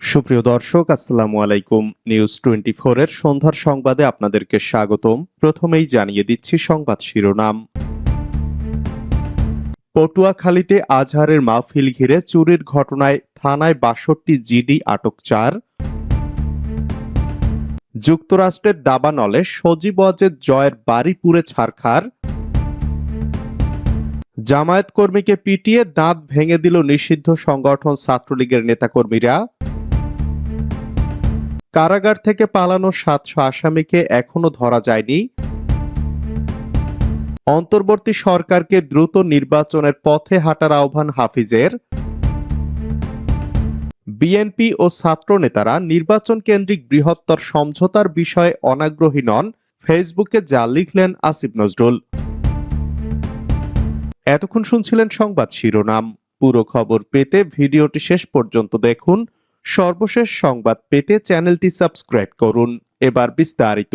সুপ্রিয় দর্শক, আসসালামু আলাইকুম। নিউজ টোয়েন্টি এর সন্ধ্যার সংবাদে আপনাদেরকে স্বাগতম। প্রথমেই জানিয়ে দিচ্ছি সংবাদ শিরোনাম। পটুয়াখালীতে আজহারের মাহফিল ঘিরে চুরির ঘটনায় থানায় বাষট্টি জিডি আটক চার। যুক্তরাষ্ট্রের দাবানলে সজীব ওয়াজেদ জয়ের বাড়ি পুড়ে ছারখার। জামায়াত কর্মীকে পিটিয়ে দাঁত ভেঙে দিল নিষিদ্ধ সংগঠন ছাত্রলীগের নেতাকর্মীরা। কারাগার থেকে পালানো সাতশো আসামিকে এখনও ধরা যায়নি। অন্তর্বর্তী সরকারকে দ্রুত নির্বাচনের পথে হাঁটার আহ্বান হাফিজের। বিএনপি ও ছাত্র নেতারা নির্বাচন কেন্দ্রিক বৃহত্তর সমঝোতার বিষয়ে অনাগ্রহী নন, ফেসবুকে যা লিখলেন আসিফ নজরুল। এতক্ষণ শুনছিলেন সংবাদ শিরোনাম। পুরো খবর পেতে ভিডিওটি শেষ পর্যন্ত দেখুন। সর্বশেষ সংবাদ পেতে চ্যানেলটি সাবস্ক্রাইব করুন। এবার বিস্তারিত।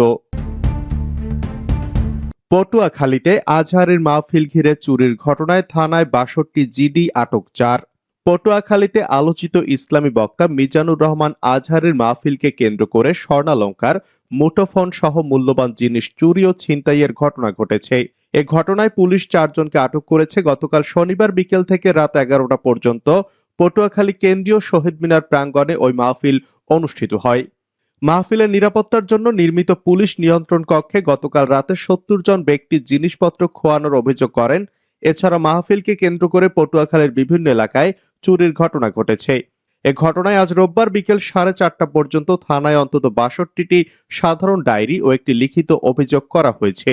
পটুয়াখালীতে আজহারের মাহফিল ঘিরে চুরির ঘটনায় থানায় বাষট্টি জিডি আটক চার। পটুয়াখালীতে আলোচিত ইসলামী বক্তা মিজানুর রহমান আজহারের মাহফিলকে কেন্দ্র করে স্বর্ণালঙ্কার, মুঠোফোন সহ মূল্যবান জিনিস চুরি ও ছিনতাইয়ের ঘটনা ঘটেছে। এ ঘটনায় পুলিশ চারজনকে আটক করেছে গতকাল শনিবার বিকেল থেকে রাত এগারোটা পর্যন্ত পটুয়াখালী কেন্দ্রীয় শহীদ মিনার প্রাঙ্গণে ওই মাহফিল অনুষ্ঠিত হয়। মাহফিলের নিরাপত্তার জন্য নির্মিত পুলিশ নিয়ন্ত্রণ কক্ষে গতকাল রাতে সত্তর জন ব্যক্তি জিনিসপত্র খোয়ানোর অভিযোগ করেন। এছাড়া মাহফিলকে কেন্দ্র করে পটুয়াখালীর বিভিন্ন এলাকায় চুরির ঘটনা ঘটেছে। এ ঘটনায় আজ রোববার বিকেল সাড়ে চারটা পর্যন্ত থানায় অন্তত বাষট্টিটি সাধারণ ডায়েরি ও একটি লিখিত অভিযোগ করা হয়েছে।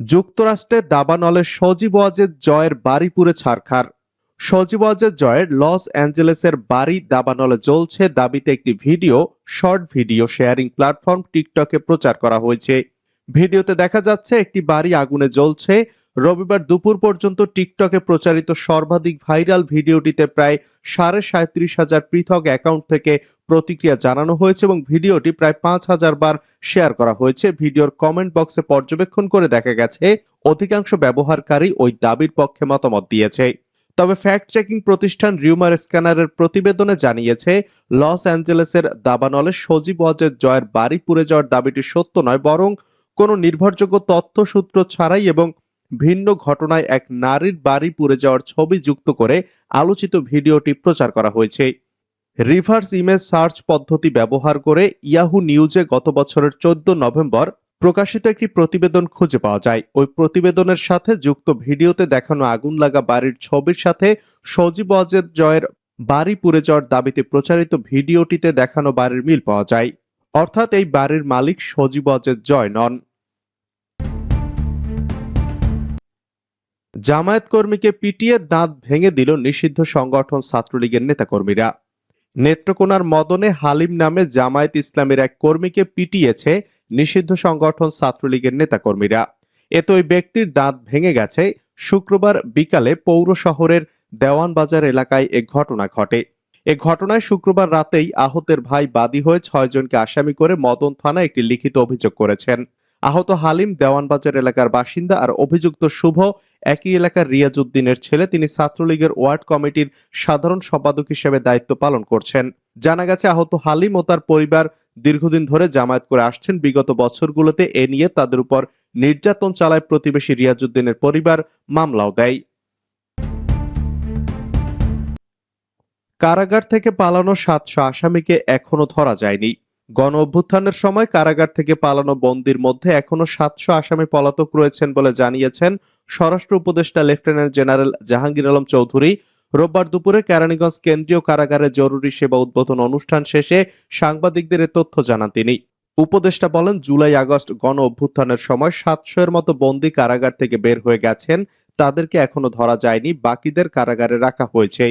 যুক্তরাষ্ট্রের দাবানলে সজীব ওয়াজের জয়ের বাড়ি পুরে ছাড়খার সজীব ওয়াজের জয়ের লস অ্যাঞ্জেলেসের বাড়ি দাবানলে জ্বলছে দাবিতে একটি video, short video sharing platform টিকটকে প্রচার করা হয়েছে। ভিডিওতে দেখা যাচ্ছে একটি বাড়ি আগুনে জ্বলছে। রবিবার দুপুর পর্যন্ত টিকটকে প্রচারিত সর্বাধিক ভাইরাল ভিডিওটিতে প্রায় সাড়ে সাঁত্রিশ হাজার পৃথক অ্যাকাউন্ট থেকে প্রতিক্রিয়া জানানো হয়েছে এবং ভিডিওটি প্রায় পাঁচ হাজার বার শেয়ার করা হয়েছে। ভিডিওর কমেন্ট বক্সে পর্যবেক্ষণ করে দেখা গেছে, অধিকাংশ ব্যবহারকারী ওই দাবির পক্ষে মতামত দিয়েছে। তবে ফ্যাক্ট চেকিং প্রতিষ্ঠান রিউমার স্ক্যানারের প্রতিবেদনে জানিয়েছে, লস অ্যাঞ্জেলেসের দাবানলে সজীব ওয়াজের জয়ের বাড়ি পুড়ে যাওয়ার দাবিটি সত্য নয়, বরং কোনো নির্ভরযোগ্য তথ্যসূত্র ছাড়াই এবং ভিন্ন ঘটনায় এক নারীর বাড়ি পুড়ে যাওয়ার ছবি যুক্ত করে আলোচিত ভিডিওটি প্রচার করা হয়েছে। রিভার্স ইমেজ সার্চ পদ্ধতি ব্যবহার করে ইয়াহু নিউজে গত বছরের চোদ্দ নভেম্বর প্রকাশিত একটি প্রতিবেদন খুঁজে পাওয়া যায়। ওই প্রতিবেদনের সাথে যুক্ত ভিডিওতে দেখানো আগুন লাগা বাড়ির ছবির সাথে সজীব অজেদ জয়ের বাড়ি পুড়ে যাওয়ার দাবিতে প্রচারিত ভিডিওটিতে দেখানো বাড়ির মিল পাওয়া যায়। অর্থাৎ এই বাড়ির মালিক সজীব অজেদ জয় নন। জামায়াত কর্মীকে পিটিয়ে দাঁত ভেঙে দিল নিষিদ্ধ সংগঠন ছাত্রলীগের নেতাকর্মীরা। নেত্রকোনার মদনে হালিম নামে জামায়াত ইসলামের এক কর্মীকে পিটিয়েছে নিষিদ্ধ সংগঠন ছাত্রলীগের নেতাকর্মীরা। এতে ওই ব্যক্তির দাঁত ভেঙে গেছে। শুক্রবার বিকালে পৌর শহরের দেওয়ানবাজার এলাকায় এ ঘটনা ঘটে। এ ঘটনায় শুক্রবার রাতেই আহতের ভাই বাদী হয়ে ছয়জনকে আসামি করে মদন থানায় একটি লিখিত অভিযোগ করেছেন। আহত হালিম দেওয়ানবাজার এলাকার বাসিন্দা আর অভিযুক্ত শুভ একই এলাকার রিয়াজউদ্দিনের ছেলে। তিনি ছাত্রলীগের ওয়ার্ড কমিটির সাধারণ সম্পাদক হিসেবে দায়িত্ব পালন করছেন। জানা গেছে, আহত হালিম ও তার পরিবার দীর্ঘদিন ধরে জামায়াত করে আসছেন। বিগত বছরগুলোতে এ নিয়ে তাদের উপর নির্যাতন চালায় প্রতিবেশী রিয়াজউদ্দিনের পরিবার মামলাও দেয়। কারাগার থেকে পালানো সাতশো আসামিকে এখনও ধরা যায়নি। গণ অভ্যুত্থানের সময় কারাগার থেকে পালানো বন্দির মধ্যে এখনও সাতশো আসামি পলাতক রয়েছেন বলে জানিয়েছেন স্বরাষ্ট্র উপদেষ্টা লেফটেন্যান্ট জেনারেল জাহাঙ্গীর আলম চৌধুরী। রোববার দুপুরে কেরানীগঞ্জ কেন্দ্রীয় কারাগারে জরুরি সেবা উদ্বোধন অনুষ্ঠান শেষে সাংবাদিকদের এ তথ্য জানান তিনি। উপদেষ্টা বলেন, জুলাই আগস্ট গণ অভ্যুত্থানের সময় সাতশো এর মতো বন্দি কারাগার থেকে বের হয়ে গেছেন। তাদেরকে এখনও ধরা যায়নি, বাকিদের কারাগারে রাখা হয়েছে।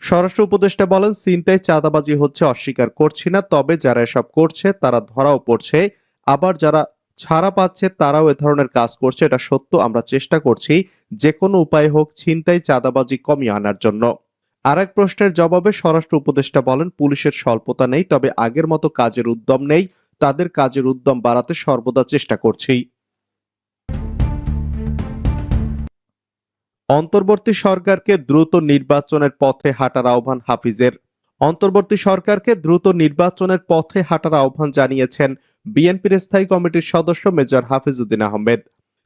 স্বরাষ্ট্র উপদেষ্টা বলেন চিন্তায় চাঁদাবাজি হচ্ছে, অস্বীকার করছি না। তবে যারা এসব করছে, তারা ধরাও পড়ছে। আবার যারা ছাড়া পাচ্ছে, তারাও এ ধরনের কাজ করছে। এটা সত্য, আমরা চেষ্টা করছি। যে কোনো উপায় হোক ছিনতাই চাঁদাবাজি কমিয়ে আনার জন্য। আর এক প্রশ্নের জবাবে স্বরাষ্ট্র উপদেষ্টা বলেন, পুলিশের স্বল্পতা নেই, তবে আগের মতো কাজের উদ্যম নেই। তাদের কাজের উদ্যম বাড়াতে সর্বদা চেষ্টা করছি। অন্তর্বর্তী সরকারকে দ্রুত নির্বাচনের পথে হাঁটার আহ্বান হাফিজের। অন্তর্বর্তী সরকারকে দ্রুত নির্বাচনের পথে হাঁটার আহ্বান জানিয়েছেন বিএনপির স্থায়ী কমিটির সদস্য মেজর হাফিজউদ্দিন আহমেদ।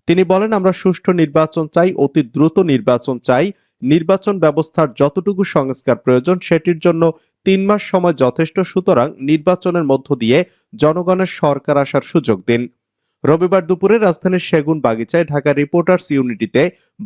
তিনি বলেন, আমরা সুষ্ঠু নির্বাচন চাই, অতি দ্রুত নির্বাচন চাই। নির্বাচন ব্যবস্থার যতটুকু সংস্কার প্রয়োজন, সেটির জন্য তিন মাস সময় যথেষ্ট। সুতরাং নির্বাচনের মধ্য দিয়ে জনগণের সরকার আসার সুযোগ দিন। রবিবার দুপুরে রাজধানীর সেগুন বাগিচায় ঢাকা রিপোর্টার্স ইউনিটিতে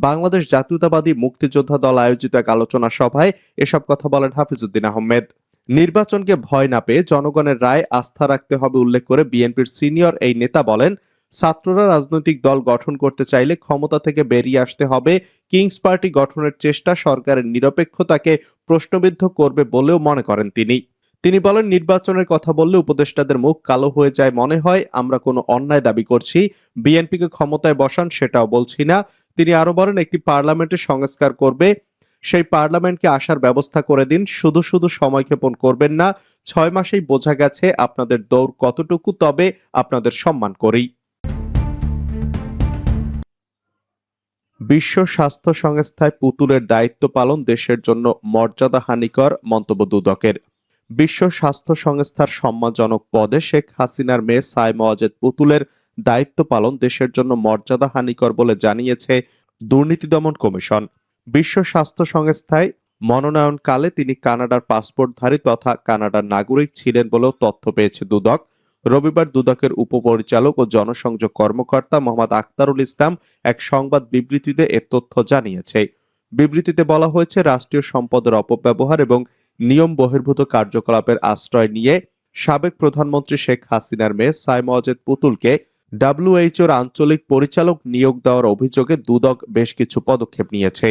বাংলাদেশ জাতীয়তাবাদী মুক্তিযোদ্ধা দল আয়োজিত এক আলোচনা সভায় এসব কথা বলেন হাফিজউদ্দিন আহমেদ। নির্বাচনকে ভয় না পেয়ে জনগণের রায় আস্থা রাখতে হবে উল্লেখ করে বিএনপির সিনিয়র এই নেতা বলেন, ছাত্ররা রাজনৈতিক দল গঠন করতে চাইলে ক্ষমতা থেকে বেরিয়ে আসতে হবে, কিংস পার্টি গঠনের চেষ্টা সরকারের নিরপেক্ষতাকে প্রশ্নবিদ্ধ করবে বলেও মনে করেন তিনি। তিনি বলেন, নির্বাচনের কথা বললে উপদেষ্টাদের মুখ কালো হয়ে যায় মনে হয়, আমরা কোনো অন্যায় দাবি করছি, বিএনপিকে ক্ষমতায় বসান সেটাও বলছি না। তিনি আরও বলেন, একটি পার্লামেন্টে সংস্কার করবে, সেই পার্লামেন্টকে আসার ব্যবস্থা করে দিন, শুধু শুধু সময়ক্ষেপণ করবেন না, ছয় মাসেই বোঝা গেছে আপনাদের দৌড় কতটুকু, তবে আপনাদের সম্মান করি। বিশ্ব স্বাস্থ্য সংস্থায় পুতুলের দায়িত্ব পালন দেশের জন্য মর্যাদাহানিকর মন্তব্য দুদকের। বিশ্ব স্বাস্থ্য সংস্থার সম্মানজনক পদে শেখ হাসিনার মেয়ে সাইমা ওয়াজেদ পুতুলের দায়িত্ব পালন দেশের জন্য মর্যাদা হানিকর বলে জানিয়েছে দুর্নীতি দমন কমিশন। বিশ্ব স্বাস্থ্য সংস্থায় মনোনয়নকালে তিনি কানাডার পাসপোর্টধারী তথা কানাডার নাগরিক ছিলেন বলেও তথ্য পেয়েছে দুদক। রবিবার দুদকের উপপরিচালক ও জনসংযোগ কর্মকর্তা মোহাম্মদ আখতারুল ইসলাম এক সংবাদ বিবৃতিতে এ তথ্য জানিয়েছে। বিবৃতিতে বলা হয়েছে, রাষ্ট্রীয় সম্পদের অপব্যবহার এবং নিয়ম বহির্ভূত কার্যকলাপের আশ্রয় নিয়ে সাবেক প্রধানমন্ত্রী শেখ হাসিনার মেয়ে সাইমা অজেদ পুতুলকে ডাব্লিউএইচওর আঞ্চলিক পরিচালক নিয়োগ দেওয়ার অভিযোগে দুদক বেশ কিছু পদক্ষেপ নিয়েছে।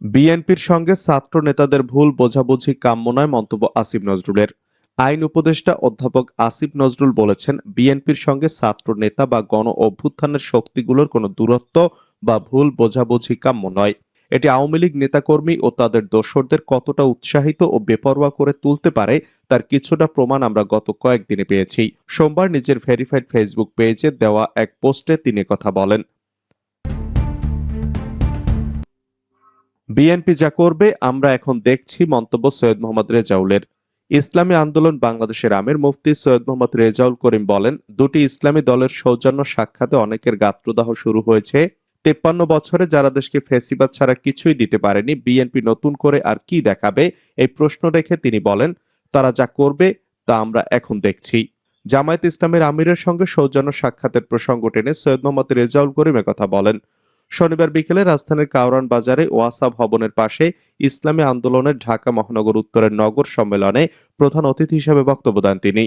বিএনপির সঙ্গে ছাত্র নেতাদের ভুল বোঝাবুঝি কাম্য নয় মন্তব্য আসিফ নজরুলের। আইন উপদেষ্টা অধ্যাপক আসিফ নজরুল বলেছেন, বিএনপির সঙ্গে ছাত্র নেতা বা গণ অভ্যুত্থানের শক্তিগুলোর কোনো দূরত্ব বা ভুল বোঝাবুঝি কাম্য নয়। এটি আওয়ামী লীগ নেতাকর্মী ও তাদের দোসরদের কতটা উৎসাহিত ও বেপরোয়া করে তুলতে পারে, তার কিছুটা প্রমাণ আমরা গত কয়েকদিনে পেয়েছি। সোমবার নিজের ভেরিফাইড ফেসবুক পেজে দেওয়া এক পোস্টে তিনি কথা বলেন। বিএনপি যা করবে, আমরা এখন দেখছি, মন্তব্য সৈয়দ মোহাম্মদ রেজাউলের। ইসলামী আন্দোলন বাংলাদেশের আমির মুফতি সৈয়দ মোহাম্মদ রেজাউল করিম বলেন, দুটি ইসলামী দলের সৌজন্য সাক্ষাতে অনেকের গাত্রদাহ শুরু হয়েছে। তেপ্পান্ন বছরে যারা দেশকে ফেসিবাদ ছাড়া কিছুই দিতে পারেনি, বিএনপি নতুন করে আর কি দেখাবে এই প্রশ্ন রেখে তিনি বলেন, তারা যা করবে তা আমরা এখন দেখছি। জামায়াত ইসলামের আমিরের সঙ্গে সৌজন্য সাক্ষাতের প্রসঙ্গ টেনে সৈয়দ মোহাম্মদ রেজাউল করিম কথা বলেন শনিবার বিকেলে রাজধানীর কাওরান বাজারে ওয়াসা ভবনের পাশে ইসলামী আন্দোলনের ঢাকা মহানগর উত্তরের নগর সম্মেলনে প্রধান অতিথি হিসেবে বক্তব্য দেন তিনি।